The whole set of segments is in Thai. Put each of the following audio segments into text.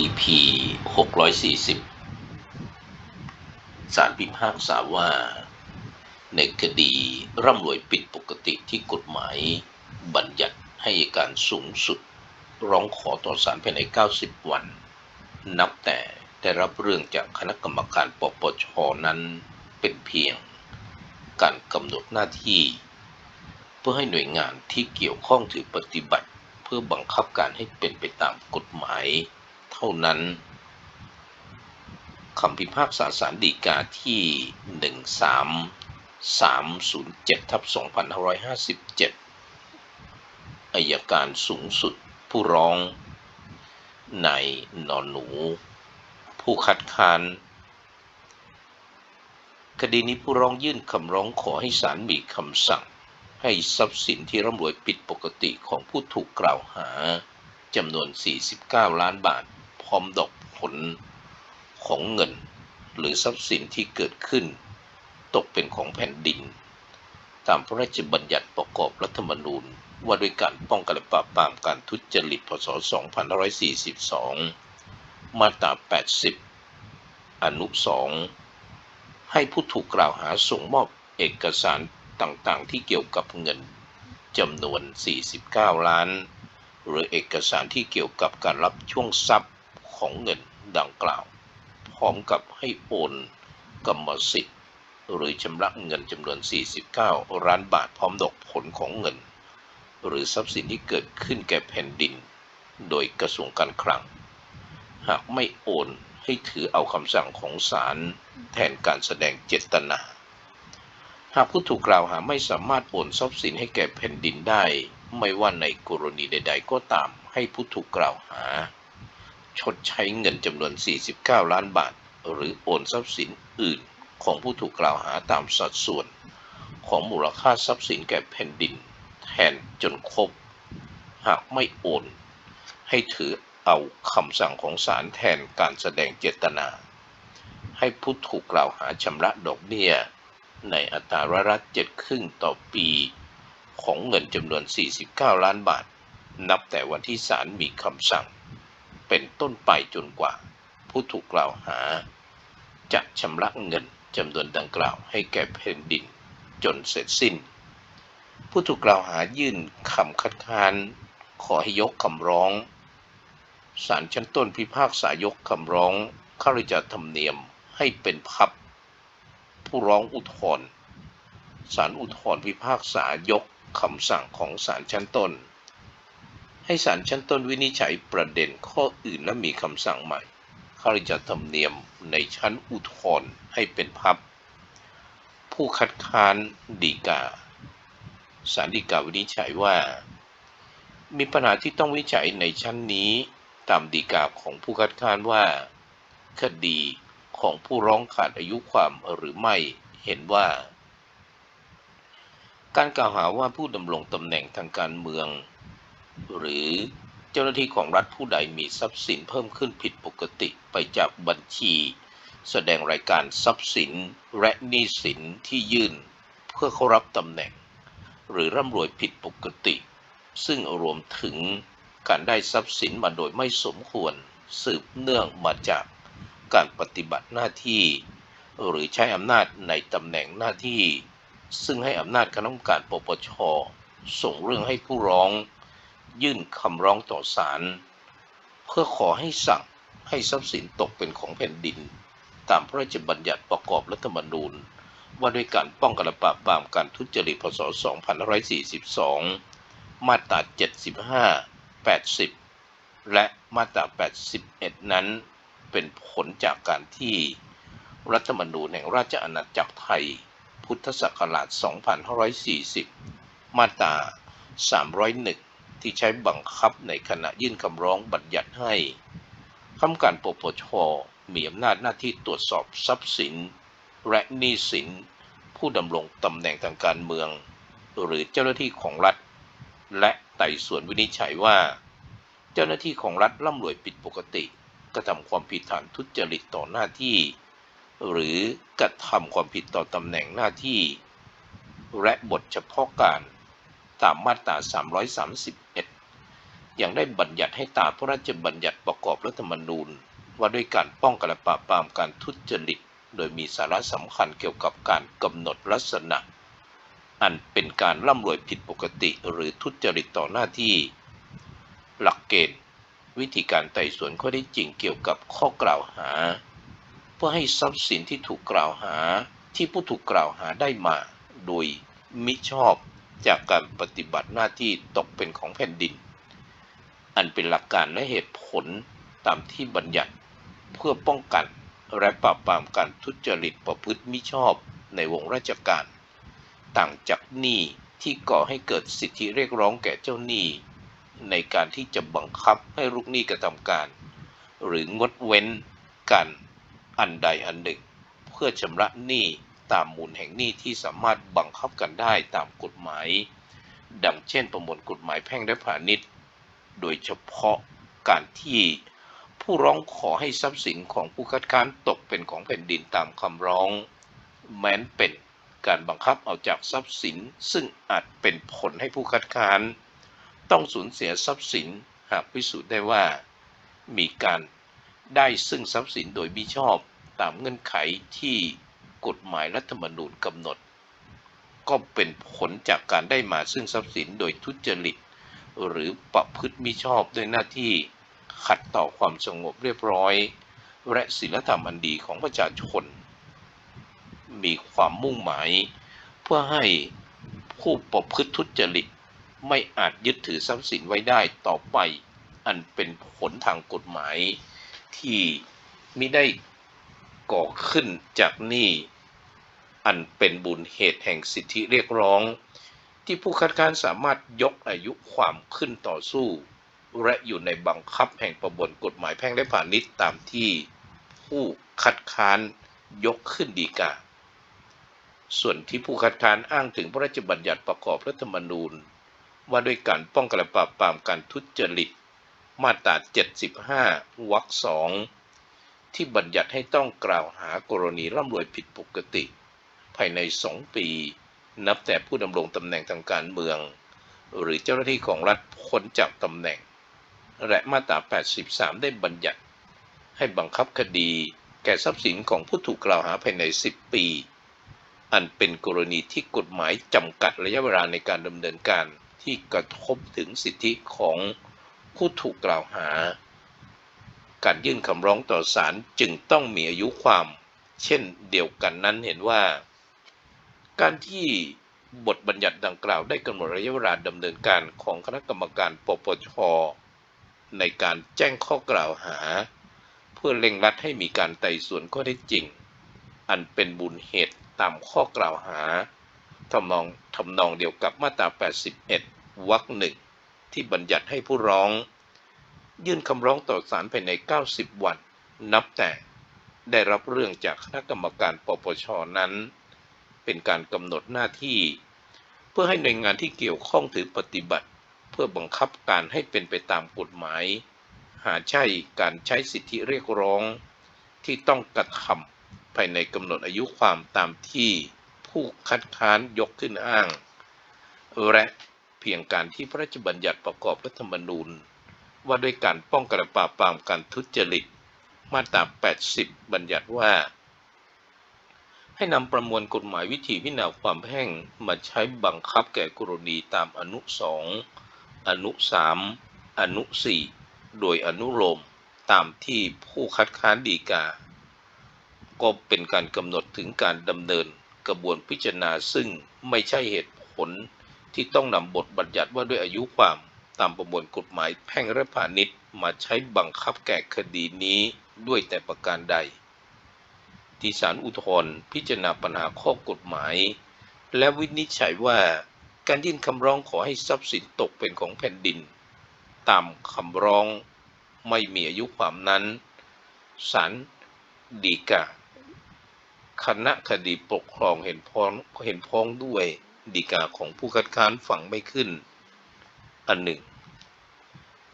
EP 640ศาลพิพากษาว่า ในคดีร่ำรวยผิดปกติที่กฎหมาย บัญญัติให้การสูงสุด ร้องขอต่อศาลภายใน 90 วัน นับแต่ได้รับเรื่องจากคณะกรรมการปปชนั้นเป็นเพียง การกำหนดหน้าที่ เพื่อให้หน่วยงานที่เกี่ยวข้องถือปฏิบัติ เพื่อบังคับการให้เป็นไปตามกฎหมาย ท่านั้นคำพิพากษาสารดีกาที่ 13307ทับ2557อายการสูงสุดผู้ร้องนนอนหนู ผู้คัดค้าน คดีนี้ผู้ร้องยื่นคำร้องขอให้ศาลมีคำสั่ง ให้ทรัพย์สินที่ร่ำรวยผิดปกติของผู้ถูกกล่าวหาจำนวน 49 ล้านบาท อมดอกผลของเงิน หรือทรัพย์สินที่เกิดขึ้น ตกเป็นของแผ่นดิน ตามพระราชบัญญัติประกอบรัฐธรรมนูญว่าด้วยการป้องกันและปราบปรามการทุจริตพศ 2542 มาตรา 80 อนุ 2 ให้ผู้ถูกกล่าวหาส่งมอบเอกสารต่างๆ ที่เกี่ยวกับเงินจำนวน 49 ล้าน หรือเอกสารที่เกี่ยวกับการรับช่วงทรัพย์ ของเงินดังกล่าว พร้อมกับให้โอนกรรมสิทธิ์ หรือชำระเงินจำนวน 49 ล้านบาทพร้อมดอกผลของเงิน หรือทรัพย์สินที่เกิดขึ้นแก่แผ่นดิน โดยกระทรวงการคลัง หากไม่โอนให้ถือเอาคำสั่งของศาลแทนการแสดงเจตนา หากผู้ถูกกล่าวหาไม่สามารถโอนทรัพย์สินให้แก่แผ่นดินได้ ไม่ว่าในกรณีใด ๆ ก็ตามให้ผู้ถูกกล่าวหา ชดใช้เงินจำนวน 49 ล้านบาท หรือโอนทรัพย์สินอื่นของผู้ถูกกล่าวหาตามสัดส่วน ของมูลค่าทรัพย์สินแก่แผ่นดิน แทนจนครบ หากไม่โอน ให้ถือเอาคำสั่งของศาลแทนการแสดงเจตนา ให้ผู้ถูกกล่าวหาชำระดอกเบี้ย ในอัตราร้อยเจ็ดครึ่งต่อปีของเงินจำนวน 49 ล้านบาท นับแต่วันที่ศาลมีคำสั่ง เป็นต้นไปจนกว่า ผู้ถูกกล่าวหา จะชำระเงินจำนวนดังกล่าวให้แก่แผ่นดินจนเสร็จสิ้น ผู้ถูกกล่าวหายื่นคำคัดค้าน ขอให้ยกคำร้องศาลชั้นต้นพิพากษายกคำร้องข้าราชธรรมเนียมให้เป็นพับ ผู้ร้องอุทธรณ์ศาลอุทธรณ์พิพากษายกคำสั่งของศาลชั้นต้น ให้ศาลชั้นต้นวินิจฉัยประเด็นข้ออื่นและมีคำสั่งใหม่ข้าราชธรรมเนียมในชั้นอุทธรณ์ให้เป็นพับ ผู้คัดค้านดีกาศาลฎีกาวินิจฉัยว่า มีปัญหาที่ต้องวิจัยในชั้นนี้ตามดีกาของผู้คัดค้านว่า คดีของผู้ร้องขาดอายุความหรือไม่เห็นว่า การกล่าวหาว่าผู้ดำรงตำแหน่งทางการเมือง หรือเจ้าหน้าที่ของรัฐผู้ใดมีทรัพย์สินเพิ่มขึ้นผิดปกติไปจากบัญชี แสดงรายการทรัพย์สินและหนี้สินที่ยื่นเพื่อเขารับตำแหน่ง หรือร่ำรวยผิดปกติ ซึ่งรวมถึงการได้ทรัพย์สินมาโดยไม่สมควรสืบเนื่องมาจากการปฏิบัติหน้าที่ หรือใช้อำนาจในตำแหน่งหน้าที่ ซึ่งให้อำนาจคณะกรรมการปปชส่งเรื่องให้ผู้ร้อง ยื่นคำร้องต่อศาลเพื่อขอให้สั่งให้ทรัพย์สินตกเป็นของแผ่นดิน ตามพระราชบัญญัติประกอบรัฐธรรมนูญ ว่าด้วยการป้องกันและปราบปรามการทุจริตพศ 2542 มาตรา 75 80 และมาตรา 81 นั้น เป็นผลจากการที่รัฐธรรมนูญแห่งราชอาณาจักรไทย พุทธศักราช 2540 มาตรา 301 ที่ใช้บังคับในขณะยื่นคำร้องบัญญัติให้คำการปปชมีอำนาจหน้าที่ตรวจสอบทรัพย์สิน และหนี้สิน ผู้ดำรงตำแหน่งทางการเมือง หรือเจ้าหน้าที่ของรัฐ และไต่สวนวินิจฉัยว่า เจ้าหน้าที่ของรัฐร่ำรวยผิดปกติกระทำความผิดฐานทุจริตต่อหน้าที่ หรือกระทำความผิดต่อตำแหน่งหน้าที่ และบทเฉพาะการ ตามมาตรา 331 ยังได้บัญญัติให้ตามพระราชบัญญัติประกอบรัฐธรรมนูญ ว่าด้วยการป้องกันและปราบปรามการทุจริต โดยมีสาระสำคัญเกี่ยวกับการกำหนดลักษณะ อันเป็นการร่ำรวยผิดปกติหรือทุจริตต่อหน้าที่ หลักเกณฑ์ วิธีการไต่สวนข้อได้จริงเกี่ยวกับข้อกล่าวหา เพื่อให้ทรัพย์สินที่ถูกกล่าวหาที่ผู้ถูกกล่าวหาได้มา โดยมิชอบ จากการปฏิบัติหน้าที่ตกเป็นของแผ่นดิน อันเป็นหลักการและเหตุผลตามที่บัญญัติเพื่อป้องกันและปราบปรามการทุจริตประพฤติมิชอบในวงราชการ ต่างจากหนี้ที่ก่อให้เกิดสิทธิเรียกร้องแก่เจ้าหนี้ ในการที่จะบังคับให้ลูกหนี้กระทำการ หรืองดเว้นการอันใดอันหนึ่ง เพื่อชำระหนี้ ตามมูลแห่งหนี้ที่สามารถบังคับกันได้ตามกฎหมาย ดังเช่นประมวลกฎหมายแพ่งและพาณิชย์ โดยเฉพาะการที่ผู้ร้องขอให้ทรัพย์สินของผู้คัดค้านตกเป็นของแผ่นดินตามคำร้อง แม้นเป็นการบังคับเอาจากทรัพย์สิน ซึ่งอาจเป็นผลให้ผู้คัดค้าน ต้องสูญเสียทรัพย์สินหากพิสูจน์ได้ว่า มีการได้ซึ่งทรัพย์สินโดยมิชอบตามเงื่อนไขที่ กฎหมายรัฐธรรมนูญกำหนด ก็เป็นผลจากการได้มาซึ่งทรัพย์สินโดยทุจริต หรือประพฤติมิชอบด้วยหน้าที่ขัดต่อความสงบเรียบร้อย และศีลธรรมอันดีของประชาชน มีความมุ่งหมาย เพื่อให้ผู้ประพฤติทุจริตไม่อาจยึดถือทรัพย์สินไว้ได้ต่อไป อันเป็นผลทางกฎหมายที่มิได้ ก่อขึ้นจากหนี้อันเป็นบุญเหตุแห่งสิทธิเรียกร้อง ที่ผู้คัดค้านสามารถยกอายุความขึ้นต่อสู้ และอยู่ในบังคับแห่งประบวนกฎหมายแพ่งและพาณิชย์ตามที่ผู้คัดค้านยกขึ้นดีกา ส่วนที่ผู้คัดค้านอ้างถึงพระราชบัญญัติประกอบรัฐธรรมนูญ ว่าด้วยการป้องกันและปราบปรามการทุจริต มาตรา 75 วรรคสอง ที่บัญญัติให้ต้องกล่าวหากรณีร่ำรวยผิดปกติ ภายใน 2 ปี นับแต่ผู้ดำรงตำแหน่งทางการเมือง หรือเจ้าหน้าที่ของรัฐพ้นจากตำแหน่ง และมาตรา 83 ได้บัญญัติ ให้บังคับคดีแก่ทรัพย์สินของผู้ถูกกล่าวหาภายใน 10 ปี อันเป็นกรณีที่กฎหมายจำกัดระยะเวลาในการดำเนินการที่กระทบถึงสิทธิของผู้ถูกกล่าวหา การยื่นคำร้องต่อศาลจึงต้องมีอายุความ เช่นเดียวกันนั้นเห็นว่า การที่บทบัญญัติดังกล่าวได้กำหนดระยะเวลาดำเนินการของคณะกรรมการปปชในการแจ้งข้อกล่าวหา เพื่อเร่งรัดให้มีการไต่สวนข้อเท็จจริง อันเป็นบุญเหตุตามข้อกล่าวหาทำนองทำนองเดียวกับมาตรา 81 วรรคหนึ่งที่บัญญัติให้ผู้ร้อง ยื่นคำร้องต่อศาลภายใน 90 วัน นับแต่ได้รับเรื่องจากคณะกรรมการปปชนั้น เป็นการกำหนดหน้าที่ เพื่อให้หน่วยงานที่เกี่ยวข้องถือปฏิบัติ เพื่อบังคับการให้เป็นไปตามกฎหมาย หาใช่การใช้สิทธิเรียกร้อง ที่ต้องกระทำภายในกำหนดอายุความตามที่ผู้คัดค้านยกขึ้นอ้าง และเพียงการที่พระราชบัญญัติประกอบรัฐธรรมนูญ ว่าด้วยการป้องกันปราบปรามการทุจริต มาตรา 80 บัญญัติว่า ให้นำประมวลกฎหมายวิธีพิจารณาความแพ่งมาใช้บังคับแก่กรณีตามอนุ 2 อนุ 3 อนุ 4 โดยอนุโลมตามที่ผู้คัดค้านดีกา ก็เป็นการกำหนดถึงการดำเนินกระบวนพิจารณาซึ่งไม่ใช่เหตุผลที่ต้องนำบทบัญญัติว่าด้วยอายุความ ตามประมวลกฎหมายแพ่งและพาณิชย์มาใช้บังคับแก่คดีนี้ด้วยแต่ประการใด ที่ศาลอุทธรณ์พิจารณาปัญหาข้อกฎหมาย และวินิจฉัยว่าการยื่นคำร้องขอให้ทรัพย์สินตกเป็นของแผ่นดิน ตามคำร้องไม่มีอายุความนั้นศาลฎีกาคณะคดีปกครองเห็นพ้องเห็นพ้องด้วยดีกาของผู้คัดค้านฝังไม่ขึ้น อันหนึ่ง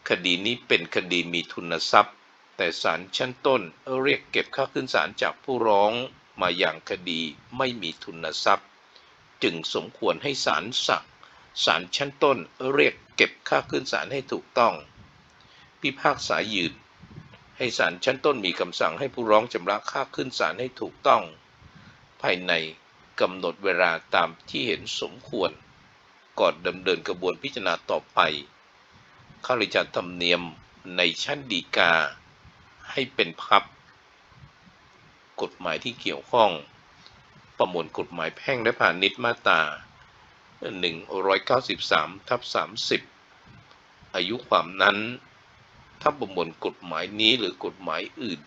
คดีนี้เป็นคดีมีทุนทรัพย์ แต่ศาลชั้นต้นเรียกเก็บค่าขึ้นศาลจากผู้ร้องมาอย่างคดีไม่มีทุนทรัพย์ จึงสมควรให้ศาลสั่งศาลชั้นต้นเรียกเก็บค่าขึ้นศาลให้ถูกต้อง พิพากษายืน ให้ศาลชั้นต้นมีคำสั่งให้ผู้ร้องชำระค่าขึ้นศาลให้ถูกต้อง ภายในกำหนดเวลาตามที่เห็นสมควร ก่อนดำเนินกระบวนพิจารณาต่อไป ข้าราชการธรรมเนียมในชั้นฎีกา ให้เป็นพับ กฎหมายที่เกี่ยวข้อง ประมวลกฎหมายแพ่งและพาณิชย์มาตรา 193ทับ30 อายุความนั้น ถ้าประมวลกฎหมายนี้หรือกฎหมายอื่น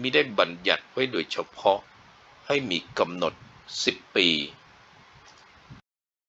มิได้บัญญัติไว้โดยเฉพาะให้มีกำหนด 10 ปี